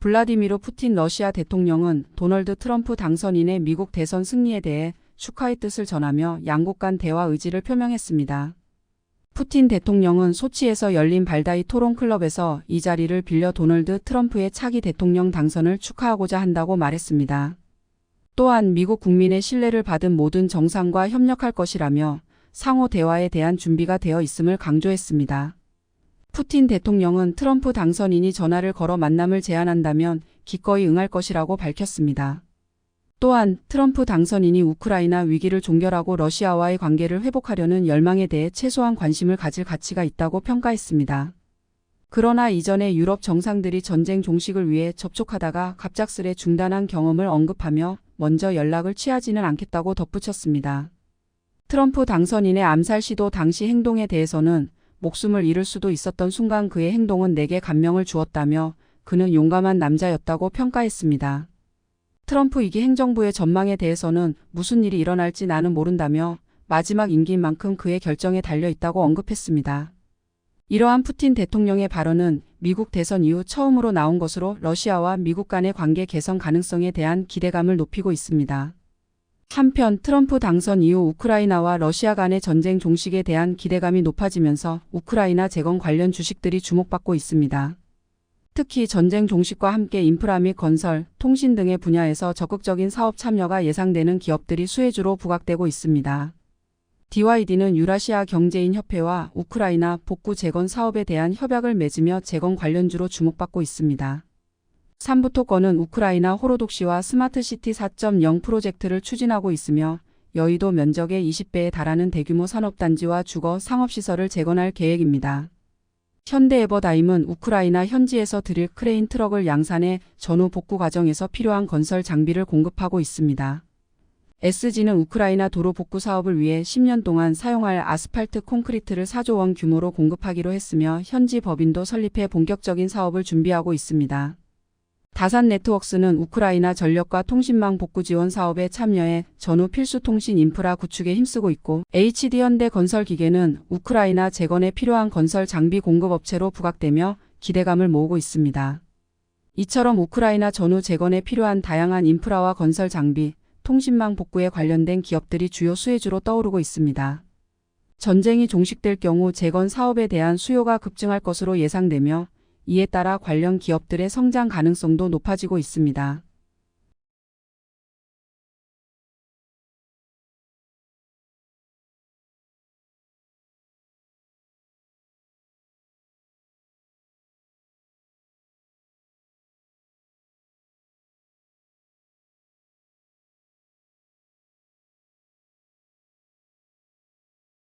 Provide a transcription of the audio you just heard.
블라디미르 푸틴 러시아 대통령은 도널드 트럼프 당선인의 미국 대선 승리에 대해 축하의 뜻을 전하며 양국 간 대화 의지를 표명했습니다. 푸틴 대통령은 소치에서 열린 발다이 토론 클럽에서 이 자리를 빌려 도널드 트럼프의 차기 대통령 당선을 축하하고자 한다고 말했습니다. 또한 미국 국민의 신뢰를 받은 모든 정상과 협력할 것이라며 상호 대화에 대한 준비가 되어 있음을 강조했습니다. 푸틴 대통령은 트럼프 당선인이 전화를 걸어 만남을 제안한다면 기꺼이 응할 것이라고 밝혔습니다. 또한 트럼프 당선인이 우크라이나 위기를 종결하고 러시아와의 관계를 회복하려는 열망에 대해 최소한 관심을 가질 가치가 있다고 평가했습니다. 그러나 이전에 유럽 정상들이 전쟁 종식을 위해 접촉하다가 갑작스레 중단한 경험을 언급하며 먼저 연락을 취하지는 않겠다고 덧붙였습니다. 트럼프 당선인의 암살 시도 당시 행동에 대해서는 목숨을 잃을 수도 있었던 순간 그의 행동은 내게 감명을 주었다며 그는 용감한 남자였다고 평가했습니다. 트럼프 이기 행정부의 전망에 대해서는 무슨 일이 일어날지 나는 모른다며 마지막 임기인 만큼 그의 결정에 달려 있다고 언급했습니다. 이러한 푸틴 대통령의 발언은 미국 대선 이후 처음으로 나온 것으로 러시아와 미국 간의 관계 개선 가능성에 대한 기대감을 높이고 있습니다. 한편 트럼프 당선 이후 우크라이나와 러시아 간의 전쟁 종식에 대한 기대감이 높아지면서 우크라이나 재건 관련 주식들이 주목받고 있습니다. 특히 전쟁 종식과 함께 인프라 및 건설, 통신 등의 분야에서 적극적인 사업 참여가 예상되는 기업들이 수혜주로 부각되고 있습니다. DYD는 유라시아 경제인 협회와 우크라이나 복구 재건 사업에 대한 협약을 맺으며 재건 관련주로 주목받고 있습니다. 삼부토건은 우크라이나 호로독시와 스마트시티 4.0 프로젝트를 추진하고 있으며 여의도 면적의 20배에 달하는 대규모 산업단지와 주거 상업시설을 재건할 계획입니다. 현대에버다임은 우크라이나 현지에서 드릴 크레인 트럭을 양산해 전후 복구 과정에서 필요한 건설 장비를 공급하고 있습니다. SG는 우크라이나 도로 복구 사업을 위해 10년 동안 사용할 아스팔트 콘크리트를 4조 원 규모로 공급하기로 했으며 현지 법인도 설립해 본격적인 사업을 준비하고 있습니다. 다산 네트워크스는 우크라이나 전력과 통신망 복구 지원 사업에 참여해 전후 필수 통신 인프라 구축에 힘쓰고 있고 HD 현대 건설 기계는 우크라이나 재건에 필요한 건설 장비 공급 업체로 부각되며 기대감을 모으고 있습니다. 이처럼 우크라이나 전후 재건에 필요한 다양한 인프라와 건설 장비, 통신망 복구에 관련된 기업들이 주요 수혜주로 떠오르고 있습니다. 전쟁이 종식될 경우 재건 사업에 대한 수요가 급증할 것으로 예상되며 이에 따라 관련 기업들의 성장 가능성도 높아지고 있습니다.